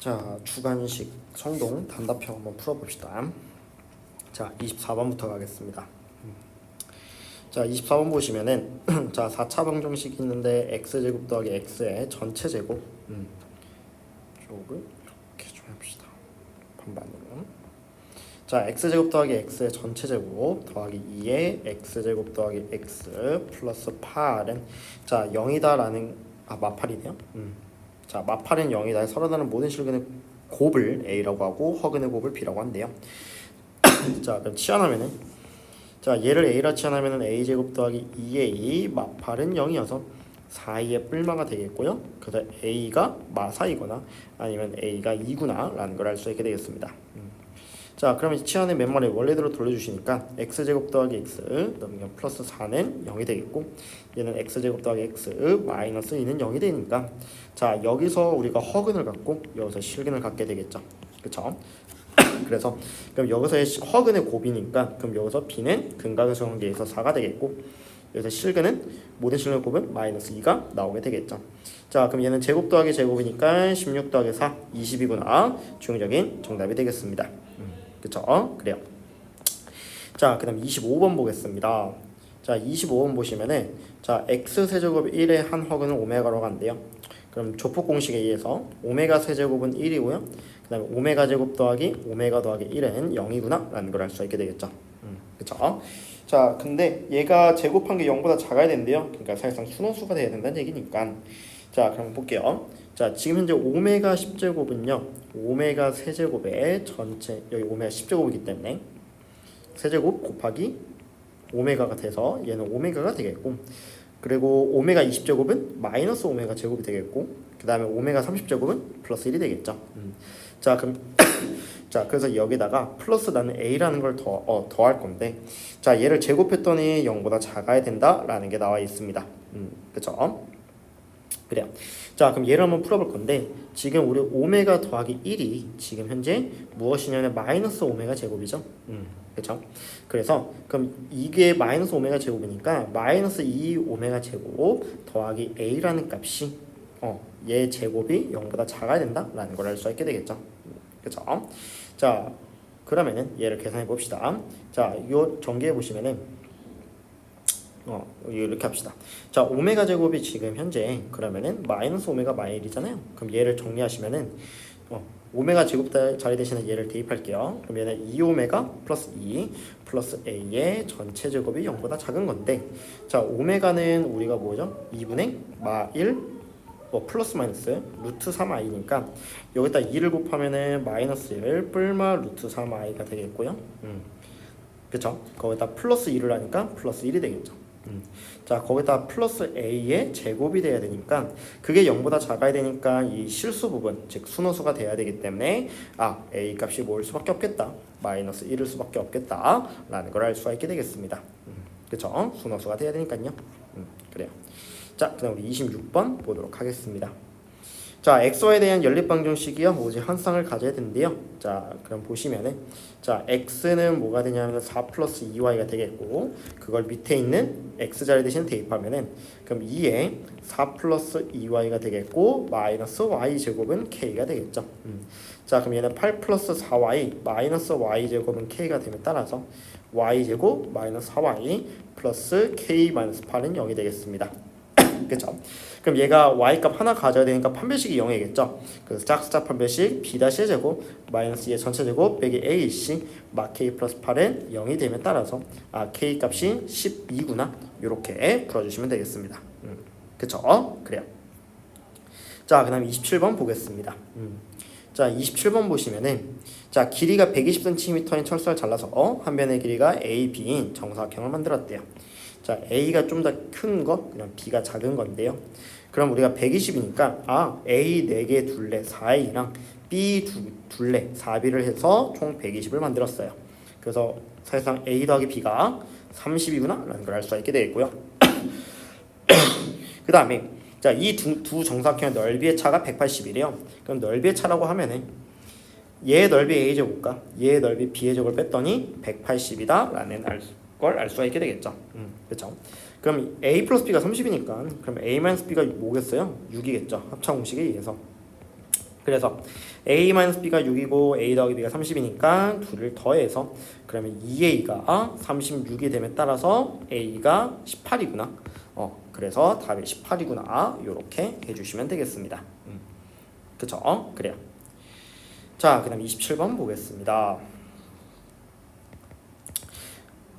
자, 주관식 성동 단답형 한번 풀어봅시다. 자, 24번부터 가겠습니다. 자, 24번 보시면은 자, 4차 방정식이 있는데 x제곱 더하기 x의 전체 제곱 음. 쪽을 이렇게 좀 해봅시다. 반반으로. 자, x제곱 더하기 x의 전체 제곱 더하기 2의 x제곱 더하기 x 플러스 8은 자, 0이다라는 아, 마팔이네요. 음. 자, 마팔은 0이다. 서로다른 모든 실근의 곱을 a라고 하고 허근의 곱을 b라고 한대요. 자, 그럼 치환하면은 자, 얘를 a라 치환하면은 a 제곱 더하기 2a 마팔은 0이어서 4의 뿔마가 되겠고요. 그래서 a가 마사이거나 아니면 a가 2구나 라는 걸 알 수 있게 되겠습니다. 음. 자, 그러면 치환의 맨말에 원래대로 돌려주시니까 x 제곱 더하기 x 넘기면 플러스 4는 0이 되겠고 얘는 x 제곱 더하기 x 마이너스 2는 0이 되니까 자 여기서 우리가 허근을 갖고 여기서 실근을 갖게 되겠죠. 그렇죠? 그래서 그럼 여기서의 시- 허근의 곱이니까 그럼 여기서 b는 근각의 관계에서 4가 되겠고 여기서 실근은 모든 실근의 곱은 마이너스 2가 나오게 되겠죠. 자 그럼 얘는 제곱 더하기 제곱이니까 16 더하기 4 20이구나 중적인 정답이 되겠습니다. 음, 그렇죠? 그래요. 자 그 다음 25번 보겠습니다. 자 25번 보시면은 자 x 세제곱 1의 한 허근은 오메가로 간대요. 그럼 조폭 공식에 의해서 오메가 세제곱은 1이고요. 그 다음에 오메가 제곱 더하기 오메가 더하기 1은 0이구나 라는 걸 알 수 있게 되겠죠. 음, 그렇죠? 자, 근데 얘가 제곱한 게 0보다 작아야 된대요. 그러니까 사실상 순호수가 돼야 된다는 얘기니까. 자, 그럼 볼게요. 자, 지금 현재 오메가 10제곱은요. 오메가 세제곱의 전체 여기 오메가 10제곱이기 때문에 세제곱 곱하기 오메가가 돼서 얘는 오메가가 되겠고 그리고 오메가 20제곱은 마이너스 오메가 제곱이 되겠고 그 다음에 오메가 30제곱은 플러스 1이 되겠죠 음. 자 그럼 자 그래서 여기다가 플러스 나는 a라는 걸 더 어, 더할 건데 자 얘를 제곱했더니 0보다 작아야 된다 라는 게 나와 있습니다 음, 그쵸 그래요 자 그럼 얘를 한번 풀어볼 건데 지금 우리 오메가 더하기 1이 지금 현재 무엇이냐면 마이너스 오메가 제곱이죠 음, 그쵸 그래서 그럼 이게 마이너스 오메가 제곱이니까 마이너스 2 오메가 제곱 더하기 a라는 값이 어, 얘 제곱이 0보다 작아야 된다라는 걸 알 수 있게 되겠죠. 그렇죠? 자, 그러면은 얘를 계산해 봅시다. 자, 요 전개해 보시면은 어, 이렇게 합시다. 자, 오메가 제곱이 지금 현재 그러면은 마이너스 오메가 마일이잖아요. 그럼 얘를 정리하시면은 어, 오메가 제곱 다- 자리 대신에 얘를 대입할게요. 그럼 얘는 2오메가 플러스 2 플러스 a의 전체 제곱이 0보다 작은 건데 자 오메가는 우리가 뭐죠? 2분의 마1 뭐 플러스 마이너스 루트 3i니까 여기다 2를 곱하면은 마이너스 1 뿔마 루트 3i가 되겠고요. 음. 그쵸? 거기다 플러스 2를 하니까 플러스 1이 되겠죠. 음. 자 거기다 플러스 a의 제곱이 돼야 되니까 그게 0보다 작아야 되니까 이 실수 부분 즉 순호수가 돼야 되기 때문에 아 a 값이 뭐일 수밖에 없겠다. 마이너스 1일 수밖에 없겠다 라는 걸 알 수가 있게 되겠습니다. 음, 그쵸? 순호수가 돼야 되니까요. 음, 그래요. 자 그다음 우리 26번 보도록 하겠습니다 자 x에 대한 연립방정식이요. 오직 한 쌍을 가져야 되는데요. 자 그럼 보시면은 자 x는 뭐가 되냐면 4 플러스 2y가 되겠고 그걸 밑에 있는 x 자리 대신 대입하면은 그럼 2에 4 플러스 2y가 되겠고 마이너스 y 제곱은 k가 되겠죠. 음. 자 그럼 얘는 8 플러스 4y 마이너스 y 제곱은 k가 됨에 따라서 y 제곱 마이너스 4y 플러스 k 마이너스 8은 0이 되겠습니다 그쵸? 그럼 얘가 y 값 하나 가져야 되니까 판별식이 0이겠죠? 그래서 짝수짝 판별식 b 다시 제곱 마이너스 2의 전체 제곱 빼기 ac 마 k 플러스 8은 0이 됨에 따라서 아 k 값이 12구나? 이렇게 풀어주시면 되겠습니다. 음, 그쵸? 그래요. 자 그 다음 27번 보겠습니다. 음. 자 27번 보시면은 자 길이가 120cm인 철사를 잘라서 어? 한 변의 길이가 a, b인 정사각형을 만들었대요 자 a가 좀 더 큰 거 그냥 b가 작은 건데요. 그럼 우리가 120이니까 아 a 4개 둘레 4a랑 b 두, 둘레 4b를 해서 총 120을 만들었어요. 그래서 사실상 a 더하기 b가 30이구나 라는 걸 알 수가 있게 되겠고요. 그 다음에 자, 이 두 두 정사각형의 넓이의 차가 180이래요. 그럼 넓이의 차라고 하면은 얘 넓이 a 제곱과 얘 넓이 b의 제곱을 뺐더니 180이다 라는 걸 알 수가 있게 되겠죠. 음, 그렇죠. 그럼 a 플러스 b가 30이니까 그럼 a 마이너스 b가 뭐겠어요? 6이겠죠. 합차 공식에 의해서. 그래서 a-b가 6이고 a 더하기 b가 30이니까 둘을 더해서 그러면 2a가 36이 됨에 따라서 a가 18이구나. 어, 그래서 답이 18이구나. 요렇게 해주시면 되겠습니다. 음. 그쵸? 어? 그래요. 자, 그 다음 27번 보겠습니다.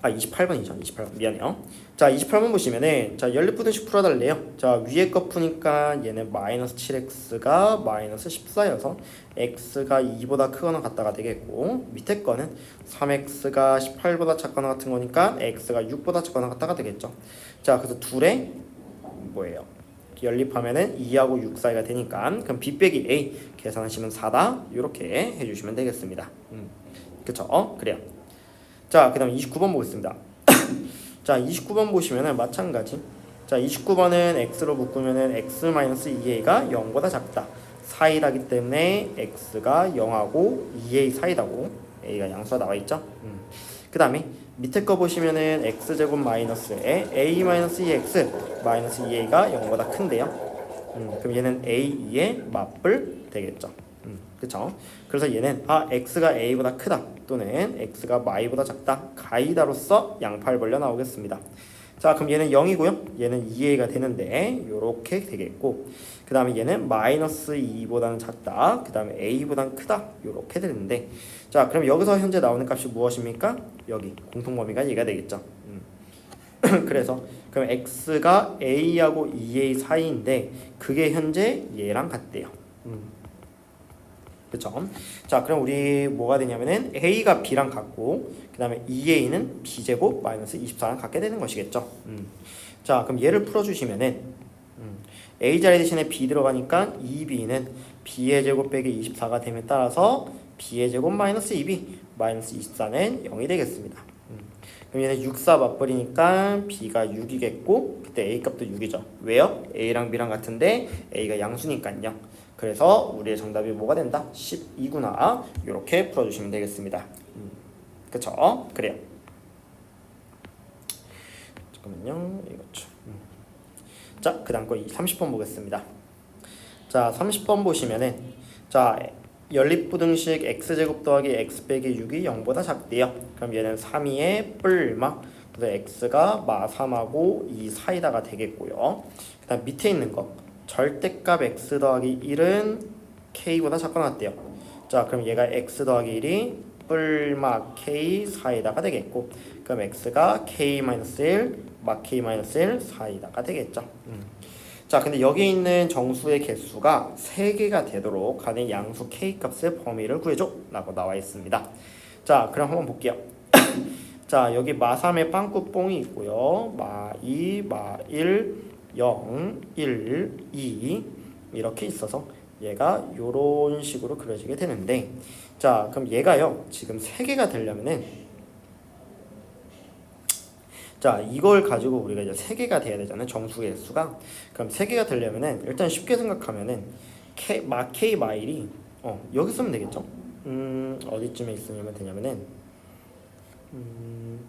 아, 28번이죠. 28번. 미안해요. 자, 28번 보시면은 자, 연립부등식 풀어달래요. 자, 위에 거 푸니까 얘는 마이너스 7x가 마이너스 14여서 x가 2보다 크거나 같다가 되겠고 밑에 거는 3x가 18보다 작거나 같은 거니까 x가 6보다 작거나 같다가 되겠죠. 자, 그래서 둘의 뭐예요? 연립하면은 2하고 6 사이가 되니까 그럼 b 빼기 a 계산하시면 4다 이렇게 해주시면 되겠습니다. 음. 그쵸? 어? 그래요. 자, 그 다음 29번 보겠습니다. 자, 29번 보시면은 마찬가지. 자, 29번은 x로 묶으면은 x-2a가 0보다 작다. 사이다기 때문에 x가 0하고 2a 사이다고 a가 양수가 나와 있죠. 음. 그 다음에 밑에 거 보시면은 x제곱 마이너스에 a 마이너스 2x 마이너스 2a가 0보다 큰데요. 음, 그럼 얘는 a2의 맞불 되겠죠. 음, 그쵸? 그래서 얘는 아 x가 a보다 크다 또는 x가 y보다 작다 가이다로서 양팔 벌려 나오겠습니다. 자 그럼 얘는 0이고요. 얘는 2a가 되는데 요렇게 되겠고 그 다음에 얘는 마이너스 2보다는 작다. 그 다음에 a보다는 크다. 요렇게 되는데 자 그럼 여기서 현재 나오는 값이 무엇입니까? 여기 공통 범위가 얘가 되겠죠. 음. 그래서 그럼 x가 a하고 2a 사이인데 그게 현재 얘랑 같대요. 음. 그쵸? 자, 그럼 우리 뭐가 되냐면은 a가 b랑 같고 그 다음에 2a는 b제곱 마이너스 24랑 같게 되는 것이겠죠. 음. 자, 그럼 얘를 풀어 주시면은 음. a 자리 대신에 b 들어가니까 2b는 b의 제곱 빼기 24가 됨에 따라서 b의 제곱 마이너스 2b 마이너스 24는 0이 되겠습니다. 음. 그럼 얘는 6, 4 맞버리니까 b가 6이겠고 그때 a 값도 6이죠. 왜요? a랑 b랑 같은데 a가 양수니까요. 그래서 우리의 정답이 뭐가 된다? 12구나. 이렇게 풀어주시면 되겠습니다. 음. 그쵸? 그래요. 잠깐만요. 이거죠. 음. 자, 그 다음 거 30번 보겠습니다. 자, 30번 보시면은 자, 연립부등식 x제곱 더하기 x 빼기 6이 0보다 작대요. 그럼 얘는 3이의 뿔마 그래서 x가 마 3하고 2 사이다가 되겠고요. 그 다음 밑에 있는 거 절대값 x 더하기 1은 k보다 작거나 같대요. 자, 그럼 얘가 x 더하기 1이 뿔마 k 사이다가 되겠고 그럼 x가 k-1, 마 k-1 사이다가 되겠죠. 음. 자, 근데 여기 있는 정수의 개수가 3개가 되도록 하는 양수 k 값의 범위를 구해줘 라고 나와 있습니다. 자, 그럼 한번 볼게요. 자, 여기 마3에 빵꾸 뽕이 있고요. 마2, 마1, 0, 1, 2 이렇게 있어서 얘가 요런 식으로 그려지게 되는데 자, 그럼 얘가요. 지금 3개가 되려면은 자, 이걸 가지고 우리가 이제 세 개가 돼야 되잖아요. 정수의 수가. 그럼 세 개가 되려면은 일단 쉽게 생각하면은 K 마 K 마일이 어, 여기 쓰면 되겠죠? 음, 어디쯤에 있으면 되냐면은 음,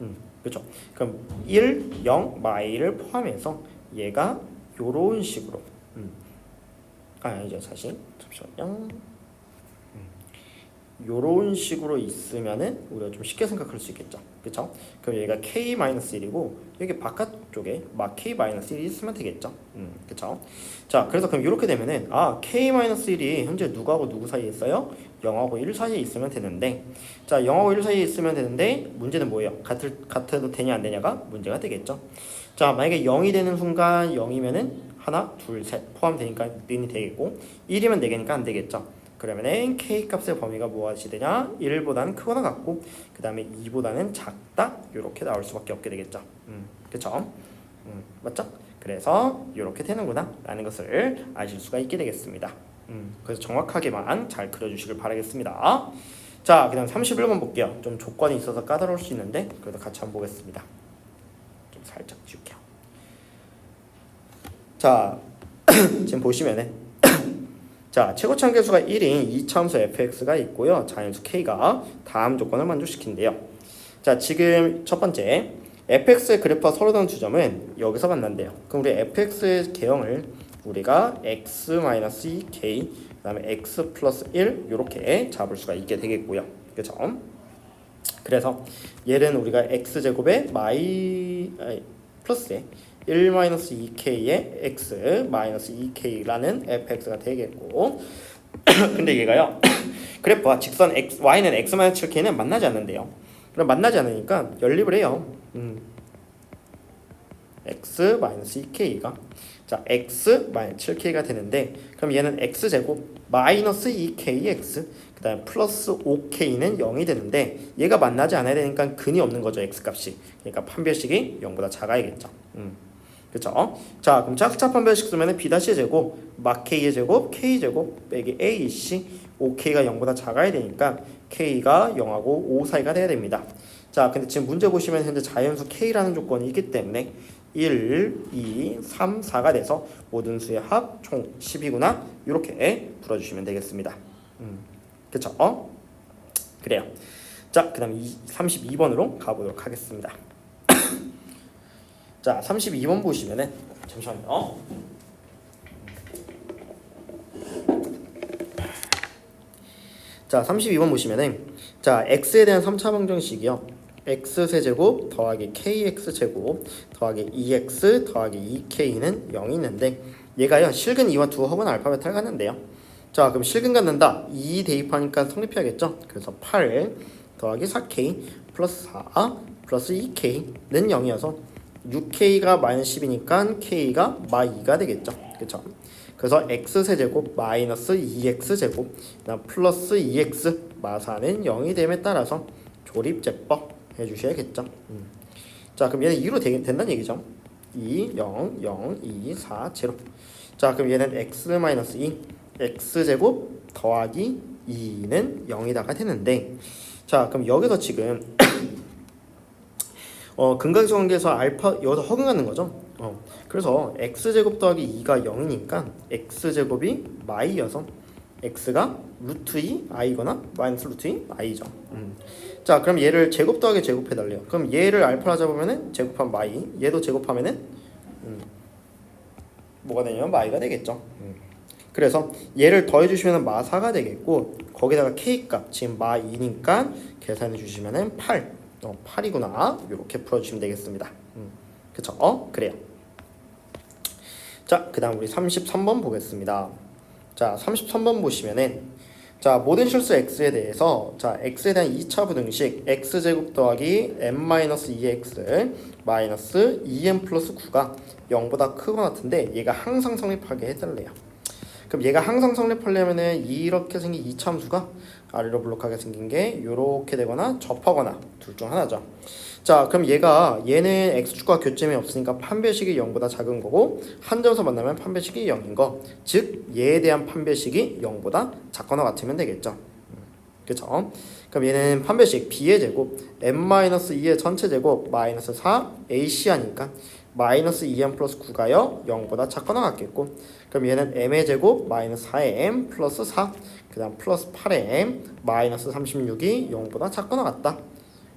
음, 그렇죠. 그럼 1, 0 마일을 포함해서 얘가 요런 식으로 음. 아, 이제 다시 잠시만요. 요런 식으로 있으면은 우리가 좀 쉽게 생각할 수 있겠죠. 그쵸? 그럼 얘가 k-1이고 여기 바깥쪽에 막 k-1이 있으면 되겠죠. 음, 그쵸? 자, 그래서 그럼 이렇게 되면은 아, k-1이 현재 누구하고 누구 사이에 있어요? 0하고 1 사이에 있으면 되는데 자, 0하고 1 사이에 있으면 되는데 문제는 뭐예요? 같을 같아도 되냐 안 되냐가 문제가 되겠죠. 자, 만약에 0이 되는 순간 0이면은 하나, 둘, 셋 포함되니까 는이 되겠고 1이면 4개니까 안 되겠죠. 그러면은 k 값의 범위가 무엇이 되냐? 1보다는 크거나 같고 그 다음에 2보다는 작다 이렇게 나올 수밖에 없게 되겠죠. 음, 그렇죠? 음, 맞죠? 그래서 이렇게 되는구나 라는 것을 아실 수가 있게 되겠습니다. 음, 그래서 정확하게만 잘 그려주시길 바라겠습니다. 자, 그 다음 31번 볼게요. 좀 조건이 있어서 까다로울 수 있는데 그래도 같이 한번 보겠습니다. 좀 살짝 지울게요. 자, 지금 보시면은 자, 최고차 계수가 1인 이차함수 fx가 있고요. 자연수 k가 다음 조건을 만족시킨대요. 자, 지금 첫 번째 fx의 그래프와 서로 다른 두 점은 여기서 만난대요. 그럼 우리 fx의 개형을 우리가 x 마이너스 2k 그다음에 x 플러스 1 이렇게 잡을 수가 있게 되겠고요. 그렇죠? 그래서 얘는 우리가 x 제곱에 마이 아니, 플러스에 1 마이너스 2k의 x 마이너스 2k라는 fx가 되겠고 근데 얘가요 그래프와 직선 x y는 x 마이너스 7k는 만나지 않는데요. 그럼 만나지 않으니까 연립을 해요. 음. x 마이너스 2k가 자 x 마이너스 7k가 되는데 그럼 얘는 x 제곱 마이너스 2kx 그 다음 플러스 5k는 0이 되는데 얘가 만나지 않아야 되니까 근이 없는 거죠 x 값이 그러니까 판별식이 0보다 작아야겠죠. 음. 그렇죠? 자 그럼 짝차 판별식 쓰면은 b 다시 제곱 막 k의 제곱 k 제곱 빼기 ac 5k가 0보다 작아야 되니까 k가 0하고 5 사이가 돼야 됩니다. 자 근데 지금 문제 보시면 현재 자연수 k라는 조건이 있기 때문에 1, 2, 3, 4가 돼서 모든 수의 합 총 10이구나 이렇게 풀어주시면 되겠습니다. 음, 그렇죠? 어? 그래요. 자, 그 다음 32번으로 가보도록 하겠습니다. 자, 32번 보시면은 잠시만요. 자, 32번 보시면은 자, x에 대한 3차 방정식이요. x 세제곱 더하기 kx 제곱 더하기 2x 더하기 2k는 0이 있는데 얘가요 실근 2와 두 허근 알파벳을 갖는데요 자 그럼 실근 갖는다 2 대입하니까 성립해야겠죠 그래서 8 더하기 4k 플러스 4 플러스 2k는 0이어서 6k가 마이너스 10이니까 k가 마 2가 되겠죠 그쵸 그래서 x 세제곱 마이너스 2x 제곱 그다음 플러스 2x 마 4는 0이 됨에 따라서 조립제법 해주셔야겠죠. 음. 자, 그럼 얘는 2로 되, 된다는 얘기죠. 2, 0, 0, 2, 4, 0. 자, 그럼 얘는 x 마이너스 2, x 제곱 더하기 2는 0이다가 되는데, 자, 그럼 여기서 지금 어, 근각적 관계에서 알파 여기서 허근하는 거죠. 어, 그래서 x 제곱 더하기 2가 0이니까 x 제곱이 마이여서 x가 루트 2 i거나 마이너스 루트 2 i죠. 음. 자, 그럼 얘를 제곱 더하기 제곱해 달래요. 그럼 얘를 알파로 잡으면은 제곱하면 마이, 얘도 제곱하면은 음. 뭐가 되냐면 마이가 되겠죠. 음. 그래서 얘를 더해 주시면은 마사가 되겠고 거기다가 k 값 지금 마 2니까 계산해 주시면은 8. 어, 8이구나. 이렇게 풀어 주시면 되겠습니다. 음. 그쵸? 어? 그래요. 자, 그 다음 우리 33번 보겠습니다. 자, 33번 보시면은 자, 모든 실수 x에 대해서 자, x에 대한 2차 부등식 x제곱 더하기 n-2x 마이너스 2n 플러스 9가 0보다 크거나 같은데 얘가 항상 성립하게 해달래요. 그럼 얘가 항상 성립하려면은 이렇게 생긴 이 참수가 아래로 블록하게 생긴 게 이렇게 되거나 접하거나 둘 중 하나죠. 자, 그럼 얘가 얘는 x축과 교점이 없으니까 판별식이 0보다 작은 거고 한 점에서 만나면 판별식이 0인 거. 즉 얘에 대한 판별식이 0보다 작거나 같으면 되겠죠. 그렇죠? 그럼 얘는 판별식 b의 제곱 n-2의 전체 제곱 마이너스 4 ac 하니까 마이너스 2m 플러스 9가요 0보다 작거나 같겠고 그럼 얘는 m의 제곱 마이너스 4m 플러스 4 그다음 플러스 8m 마이너스 36이 0보다 작거나 같다.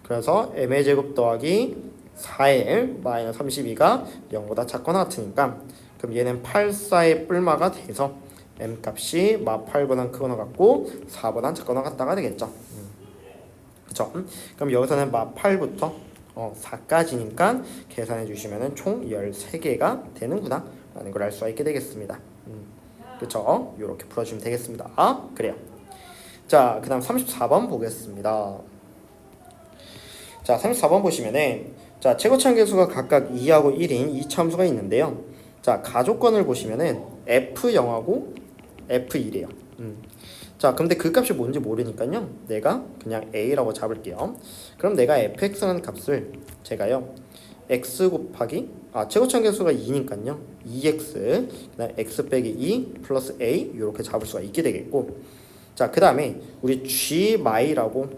그래서 m의 제곱 더하기 4l 마이너스 32가 0보다 작거나 같으니까 그럼 얘는 8, 4의 뿔마가 돼서 m 값이 마 8보다 크거나 같고 4보다 작거나 같다가 되겠죠. 음. 그렇죠? 그럼 여기서는 마 8부터 어, 4까지니까 계산해 주시면은 총 13개가 되는구나 라는 걸 알 수가 있게 되겠습니다. 음. 그렇죠? 이렇게 풀어주시면 되겠습니다. 아, 그래요. 자, 그 다음 34번 보겠습니다. 자, 34번 보시면은 자, 최고 참 계수가 각각 2하고 1인 이 참수가 있는데요. 자, 가족권을 보시면은 F0하고 F1이에요. 음. 자, 근데 그 값이 뭔지 모르니까요. 내가 그냥 A라고 잡을게요. 그럼 내가 fx라는 값을 제가요. x 곱하기 아 최고점 계수가 2니까요. 2x 그다음 x 빼기 2 플러스 a 이렇게 잡을 수가 있게 되겠고 자, 그다음에 우리 g 마이라고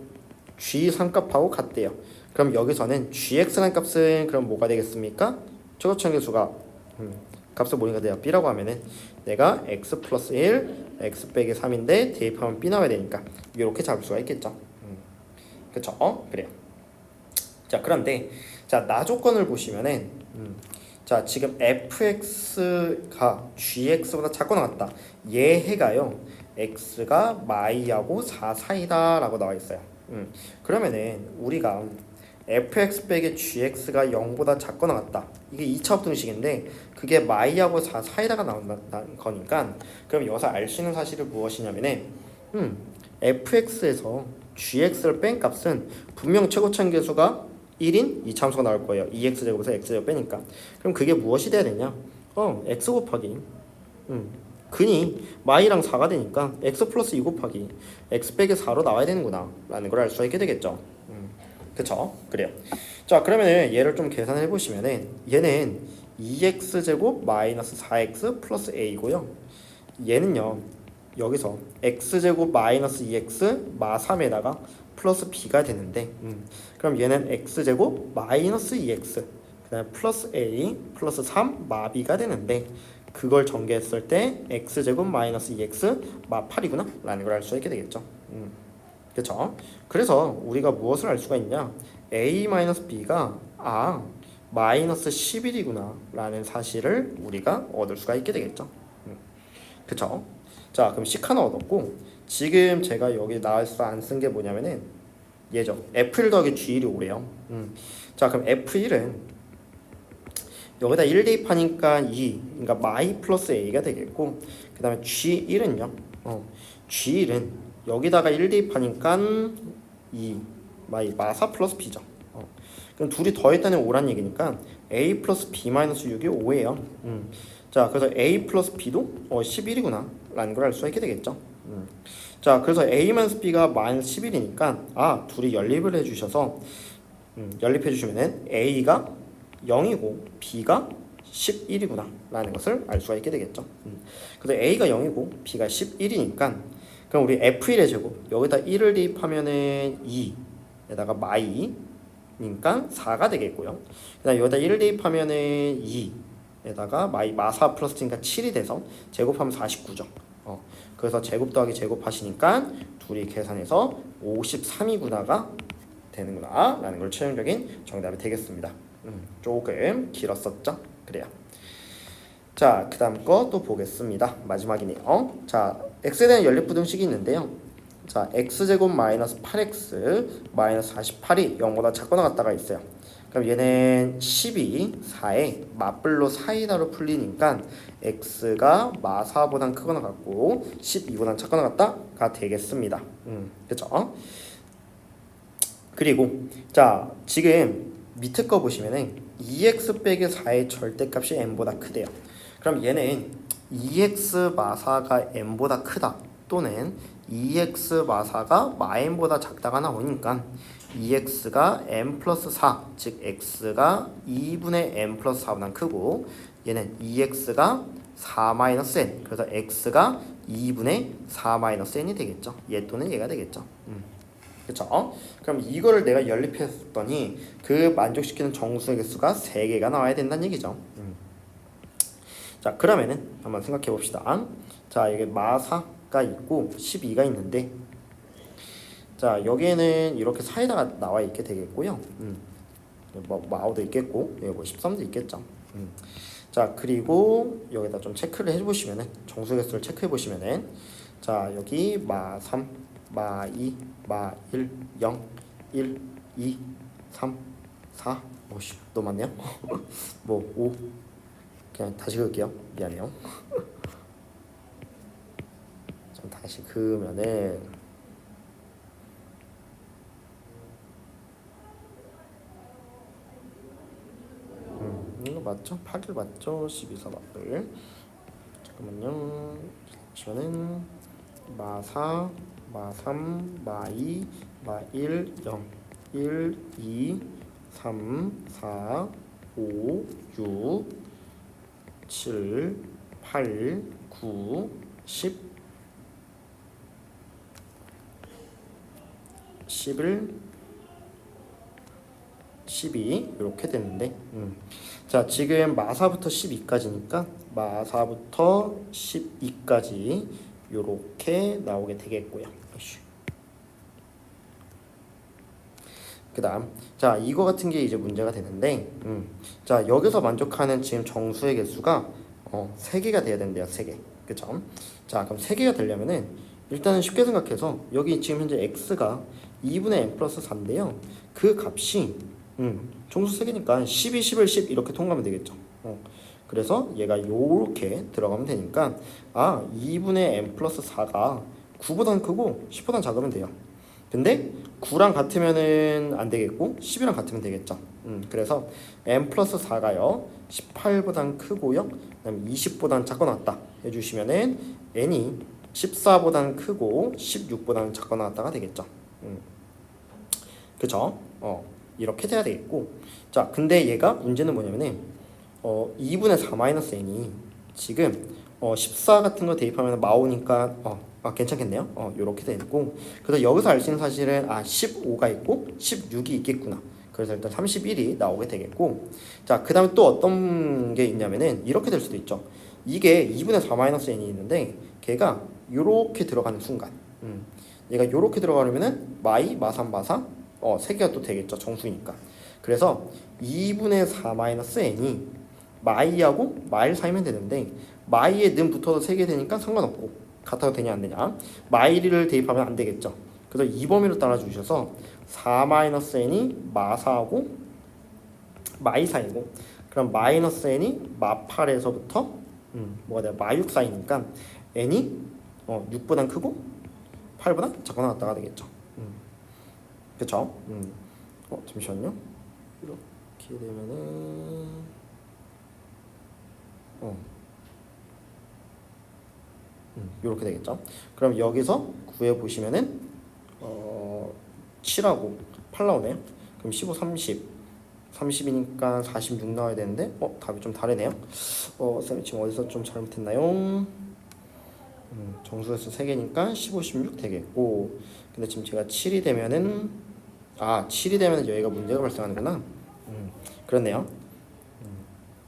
g 상값하고 같대요. 그럼 여기서는 gx라는 값은 그럼 뭐가 되겠습니까? 최고점 계수가 음, 값을 모니까 돼요. b라고 하면은 내가 x 플러스 1, x 빼기 3인데 대입하면 b 나와야 되니까 이렇게 잡을 수가 있겠죠. 음. 그쵸? 어? 그래요. 자 그런데 자 나 조건을 보시면은 음, 자 지금 fx가 gx보다 작거나 같다. 얘 해가요. x가 y하고 4 사이다 라고 나와 있어요. 음. 그러면은 우리가 fx 빼기 gx가 0보다 작거나 같다. 이게 2차 합등식인데 그게 y하고 4 사이다가 나온다는 거니까 그럼 여기서 알 수 있는 사실은 무엇이냐면은 음, fx에서 gx를 뺀 값은 분명 최고차인 계수가 1인 이 참수가 나올 거예요. 2x 제곱에서 x 제곱 빼니까. 그럼 그게 무엇이 돼야 되냐? 어, x 곱하기 음, 근이 y랑 4가 되니까 x 플러스 2 곱하기 x 빼기 4로 나와야 되는구나 라는 걸 알 수가 있게 되겠죠. 음, 그쵸? 그래요. 자 그러면은 얘를 좀 계산해 보시면은 얘는 2x 제곱 마이너스 4x 플러스 a고요. 얘는요 여기서 x 제곱 마이너스 2x 마 3에다가 플러스 b가 되는데 음, 그럼 얘는 x 제곱 마이너스 2x 그다음 플러스 a 플러스 3 마b가 되는데 그걸 전개했을 때 x 제곱 마이너스 2x 마 8이구나 라는 걸 알 수 있게 되겠죠. 음, 그렇죠? 그래서 우리가 무엇을 알 수가 있냐? a 마이너스 b가 아 마이너스 11이구나 라는 사실을 우리가 얻을 수가 있게 되겠죠. 음, 그렇죠? 자 그럼 식 하나 얻었고 지금 제가 여기 나와서 안 쓴 게 뭐냐면은 얘죠. F1 더하기 G1이 오래요. 음. 자 그럼 F1은 여기다 1 대입하니까 2 그러니까 마이 플러스 A가 되겠고 그 다음에 G1은요 어, G1은 여기다가 1 대입하니까 2 마이 마사 플러스 B죠 어. 그럼 둘이 더했다는 5란 얘기니까 A 플러스 B 마이너스 6이 5예요 음. 자 그래서 A 플러스 B도 어, 11이구나 라는 걸 알 수가 있게 되겠죠 음. 자 그래서 A 마이너스 B가 마이너스 11이니까 아 둘이 연립을 해주셔서 음, 연립해 주시면은 A가 0이고 B가 11이구나 라는 것을 알 수가 있게 되겠죠 음. 그래서 A가 0이고 B가 11이니까 그럼 우리 F1의 제곱 여기다 1을 대입하면은 2에다가 마이니까 4가 되겠고요 그 다음 여기다 1을 대입하면은 2에다가 마이 마사 플러스니까 7이 돼서 제곱하면 49죠 어. 그래서 제곱 더하기 제곱 하시니까 둘이 계산해서 53이구나가 되는구나 라는 걸 최종적인 정답이 되겠습니다. 음, 조금 길었었죠? 그래요. 자, 그 다음 거 또 보겠습니다. 마지막이네요. 자, x에 대한 연립부등식이 있는데요. 자, x제곱 마이너스 8x 마이너스 48이 0보다 작거나 같다가 있어요. 그럼 얘는 12, 4에 맞불로 사이다로 풀리니까 x가 마4보단 크거나 같고 12보단 작거나 같다가 되겠습니다. 음, 그렇죠? 그리고 자 지금 밑에 거 보시면은 2x 빼기 4의 절대값이 n보다 크대요. 그럼 얘는 2x 마사가 n보다 크다 또는 2x 마사가 마n보다 작다가 나오니까 2x가 n 플러스 4, 즉 x가 2분의 n 플러스 4보다 크고 얘는 2x가 4 마이너스 n, 그래서 x가 2분의 4 마이너스 n이 되겠죠. 얘 또는 얘가 되겠죠. 음. 그렇죠? 그럼 이거를 내가 연립했더니 그 만족시키는 정수의 개수가 3개가 나와야 된다는 얘기죠. 음. 자 그러면은 한번 생각해 봅시다. 자 이게 마사가 있고 12가 있는데 자 여기에는 이렇게 사이다가 나와 있게 되겠고요. 음. 뭐 마오도 있겠고 여기 뭐 13도 있겠죠. 음. 자 그리고 여기다 좀 체크를 해보시면은 정수의 개수를 체크해 보시면은 자 여기 마 3 마 2, 마 1, 0, 1, 2, 3, 4, 오씨 또 많네요. 뭐 5, 그냥 다시 그을게요. 미안해요. 좀 다시 그으면은 음, 이거 맞죠? 8일 맞죠? 12사 맞을 잠깐만요. 잠시만은 마4 마3, 마2, 마1, 0 1, 2, 3, 4, 5, 6, 7, 8, 9, 10 11 12 이렇게 됐는데 음. 자 지금 마사부터 12까지니까 마사부터 12까지 요렇게 나오게 되겠고요. 그다음. 자 이거 같은 게 이제 문제가 되는데 음. 자 여기서 만족하는 지금 정수의 개수가 어, 3개가 돼야 된대요 3개. 그쵸? 자 그럼 3개가 되려면은 일단은 쉽게 생각해서 여기 지금 현재 x가 2분의 n 플러스 4인데요. 그 값이 음, 정수 3개니까 12, 11, 10 이렇게 통과하면 되겠죠. 어. 그래서 얘가 요렇게 들어가면 되니까 아 2분의 n 플러스 4가 9보다는 크고 10보다는 작으면 돼요 근데 9랑 같으면은 안 되겠고 10이랑 같으면 되겠죠. 음, 그래서 n 플러스 4가요 18보단 크고요. 그다음에 20보단 작거나 같다 해주시면은 n이 14보단 크고 16보단 작거나 같다가 되겠죠. 음, 그쵸? 어 이렇게 돼야 되겠고 자 근데 얘가 문제는 뭐냐면은 어 2분의 4 마이너스 n이 지금 어, 14 같은 거 대입하면 마오니까 어, 아, 괜찮겠네요. 어, 요렇게 돼 있고. 그래서 여기서 알 수 있는 사실은 아, 15가 있고 16이 있겠구나. 그래서 일단 31이 나오게 되겠고. 자, 그 다음에 또 어떤 게 있냐면은 이렇게 될 수도 있죠. 이게 2분의 4 마이너스 n이 있는데 걔가 요렇게 들어가는 순간. 음. 얘가 요렇게 들어가려면은 마이 마삼 마사 어, 세 개가 또 되겠죠. 정수니까. 그래서 2분의 4 마이너스 n이 마이하고 마일 사이면 되는데 마이에 는 붙어서 세개 되니까 상관없고 같아도 되냐 안 되냐 마이를 대입하면 안 되겠죠 그래서 이 범위로 따라 주셔서 4 마이너스 n이 마사하고 마이 사이고 그럼 마이너스 n이 마8에서부터 음, 뭐가 돼요 마6 사이니까 n이 어, 6보단 크고 8보다 작거나 같다가 되겠죠 음. 그쵸 음. 어 잠시만요 이렇게 되면은 어. 음, 이렇게 되겠죠. 그럼 여기서 구해 보시면은 어 7하고 8 나오네요. 그럼 15, 30. 30이니까 46 나와야 되는데 어 답이 좀 다르네요. 어 쌤이 지금 어디서 좀 잘못했나요? 음, 정수에서 3개니까 15, 16 되겠고 근데 지금 제가 7이 되면은 아 7이 되면 여기가 문제가 발생하는구나. 음, 그렇네요.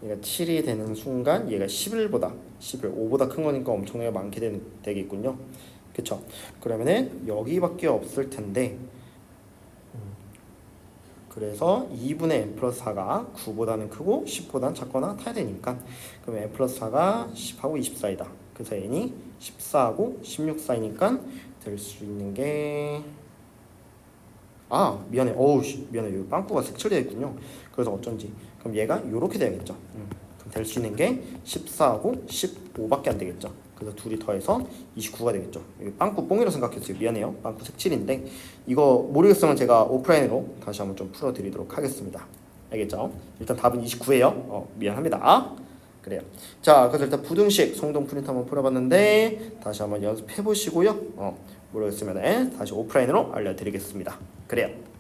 얘가 7이 되는 순간 얘가 11보다 11, 5보다 큰 거니까 엄청나게 많게 되, 되겠군요. 그쵸? 그러면은 여기밖에 없을 텐데 음. 그래서 2분의 n 플러스 4가 9보다는 크고 10보다는 작거나 타야 되니까 그럼 n 플러스 4가 10하고 20 사이다. 그래서 n이 14하고 16 사이니까 될 수 있는 게 아 미안해 어우 씨, 미안해 여기 빵꾸가 색칠되어 있군요 그래서 어쩐지 그럼 얘가 이렇게 돼야겠죠 음. 될 수 있는 게 14하고 15밖에 안 되겠죠. 그래서 둘이 더해서 29가 되겠죠. 빵꾸 뽕이라고 생각했어요. 미안해요. 빵꾸 색칠인데 이거 모르겠으면 제가 오프라인으로 다시 한번 좀 풀어드리도록 하겠습니다. 알겠죠? 일단 답은 29예요. 어, 미안합니다. 그래요. 자 그래서 일단 부등식 성동 프린트 한번 풀어봤는데 다시 한번 연습해 보시고요. 어, 모르겠으면 다시 오프라인으로 알려드리겠습니다. 그래요.